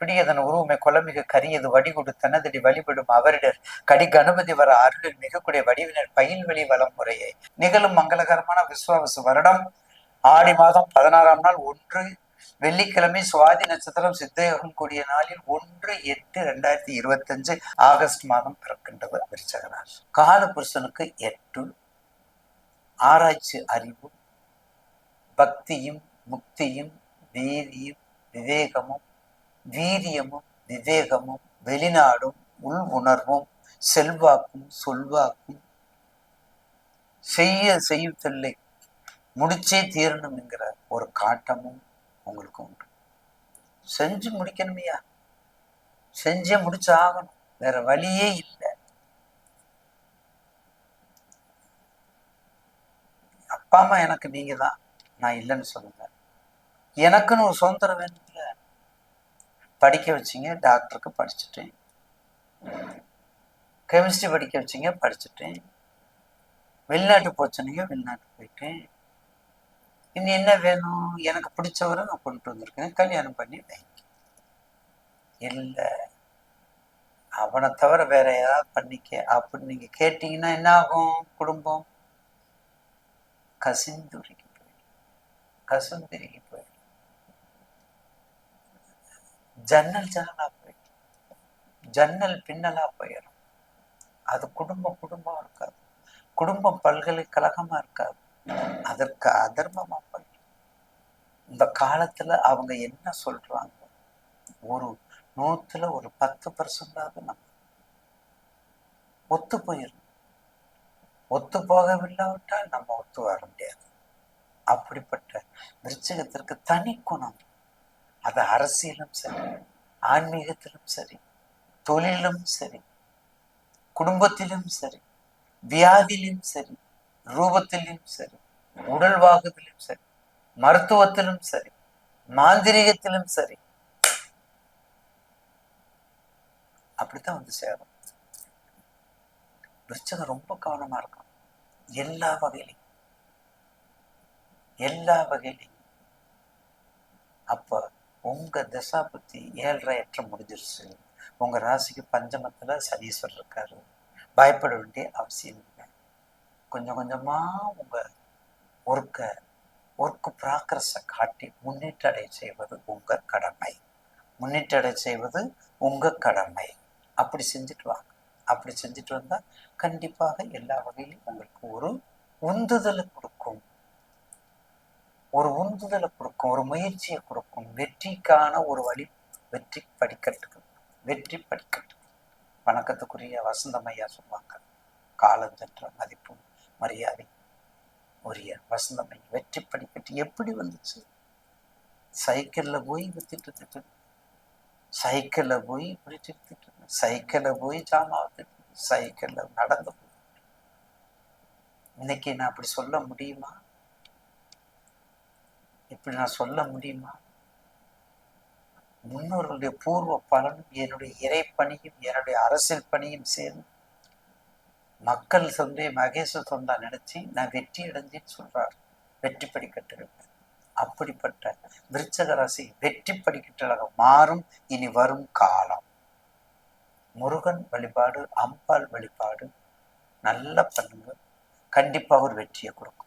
பிடியதன் உருவமை கொலமிகு கரியது வடிகொடு தனதடி வழிபடும் அவரிடர். கடி கணபதி வர அருளில் மிகக்கூடிய வடிவினர் பயில்வெளி வளம் முறையை. நிகழும் மங்களகரமான விஸ்வாவசு வருடம். ஆடி மாதம் பதினாறாம் நாள் ஒன்று. வெள்ளிக்கிழமை சுவாதி நட்சத்திரம் சித்தயோகம் கூடிய நாளில் ஒன்று எட்டு ரெண்டாயிரத்தி இருபத்தஞ்சு ஆகஸ்ட் மாதம் பிறக்கின்றது விருச்சகராசி. கால புருஷனுக்கு எட்டு. ஆராய்ச்சி அறிவும் பக்தியும் முக்தியும் வீரியும் விவேகமும் வீரியமும் விவேகமும் வெளிநாடும் உள் உணர்வும் செல்வாக்கும் சொல்வாக்கும். செய்ய செய்யவில்லை. முடிச்சே தீரணும் என்கிற ஒரு காட்டமும் உங்களுக்கு உண்டு. செஞ்சு முடிக்கணுமையா. செஞ்சே முடிச்சு ஆகணும் வேற வழியே இல்லை. அப்பா அம்மா எனக்கு நீங்க தான் நான் இல்லைன்னு சொல்லுங்க. எனக்குன்னு ஒரு சுதந்திரம் வேணும். படிக்க வச்சீங்க டாக்டருக்கு படிச்சுட்டேன். கெமிஸ்ட்ரி படிக்க வச்சீங்க படிச்சுட்டேன். வெளிநாட்டு போச்சுனீங்க வெளிநாட்டு போயிட்டேன். இனி என்ன வேணும்? எனக்கு பிடிச்சவரை நான் கொண்டு வந்திருக்கேன். கல்யாணம் பண்ணி வைங்க. இல்லை அவனை தவிர வேற ஏதாவது பண்ணிக்க. அப்படின்னு நீங்க கேட்டீங்கன்னா என்ன ஆகும்? குடும்பம்? கசிந்துருகி போயிடும். கசுந்திருகி போயிடும் ஜன்னல் ஜன்னலா போயிடும். ஜன்னல் பின்னலா போயிடும். அது குடும்பம் குடும்பம் இருக்காது. குடும்பம் பல்கலைக்கழகமா இருக்காது. அதற்கு அதர்மமா போயிடும். இந்த காலத்துல அவங்க என்ன சொல்றாங்க? ஒரு நூத்துல ஒரு பத்து பர்சன்டாவது நம்ம ஒத்து போயிடும் ஒத்து போகவில்லாவிட்டால் நம்ம ஒத்து வர முடியாது. அப்படிப்பட்ட விருச்சகத்திற்கு தனி குணம். அது அரசியலும் சரி ஆன்மீகத்திலும் சரி தொழிலும் சரி குடும்பத்திலும் சரி வியாதியிலும் சரி ரூபத்திலும் சரி உடல்வாகத்திலும் சரி மருத்துவத்திலும் சரி மாந்திரிகத்திலும் சரி. அப்படித்தான் வந்து சேரும். விருச்சகம் ரொம்ப கவனமா இருக்கும். எல்லா வகையிலையும். எல்லா வகையிலையும். அப்ப உங்க தசா பற்றி ஏழரை ஏற்றம் முடிஞ்சிருச்சு. உங்கள் ராசிக்கு பஞ்சமத்துல சனீஸ்வரர் இருக்காரு. பயப்பட வேண்டிய அவசியம் இல்லை. கொஞ்சம் கொஞ்சமா உங்க ஒர்க்கை ஒர்க்கு ப்ராக்ரஸை காட்டி முன்னேற்றடை செய்வது உங்கள் கடமை. முன்னேற்றடை செய்வது உங்கள் கடமை. அப்படி செஞ்சுட்டு வாங்க. அப்படி செஞ்சுட்டு வந்தால் கண்டிப்பாக எல்லா வகையிலும் உங்களுக்கு ஒரு உந்துதலுக்கு ஒரு உந்துதலை கொடுக்கும் ஒரு முயற்சியை கொடுக்கும். வெற்றிக்கான ஒரு வழி வெற்றி படிக்கட்டுக்கு வெற்றி படிக்கட்டு வணக்கத்துக்குரிய வசந்தமையா சொல்லுவாங்க காலஞ்சென்ற மதிப்பும் மரியாதை உரிய வசந்தமை. வெற்றி படிக்கட்டு எப்படி வந்துச்சு? சைக்கிள்ல போய் வித்துட்டு திட்டு சைக்கிளில் போய் இப்படி திட்டு சைக்கிளில் போய் ஜாமா வித்துட்டு சைக்கிளில் நடந்து போய் இன்னைக்கு நான் அப்படி சொல்ல முடியுமா? இப்படி நான் சொல்ல முடியுமா? முன்னோர்களுடைய பூர்வ பலனும் என்னுடைய இறை பணியும் என்னுடைய அரசியல் பணியும் சேர்ந்து மக்கள் சொந்தே மகேச சொந்தா நினைச்சு நான் வெற்றி அடைஞ்சேன்னு சொல்றாரு. வெற்றி படிக்கட்டுகள் அப்படிப்பட்ட விருச்சக ராசி வெற்றி படிக்கட்டுகளாக மாறும் இனி வரும் காலம். முருகன் வழிபாடு அம்பாள் வழிபாடு நல்லா பண்ணுங்க கண்டிப்பா ஒரு வெற்றியை கொடுக்கும்.